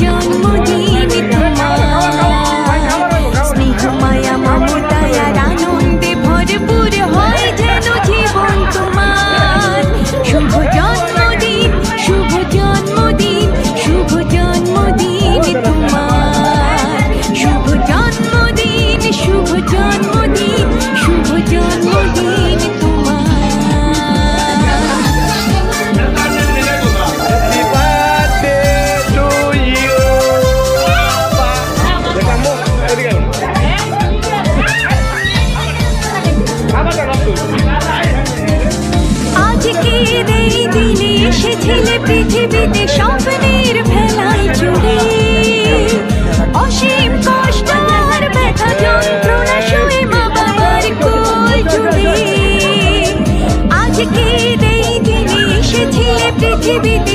your দেই দিলে এসেছিলে পৃথিবীতে স্বপ্নের ভেলায় চুড়ে। অসীম কষ্ট আর ব্যথা যন্ত্রণা শুয়ে মা বাবার কোল জুড়ে। আজকে দেই দিলে এসেছিলে পৃথিবীতে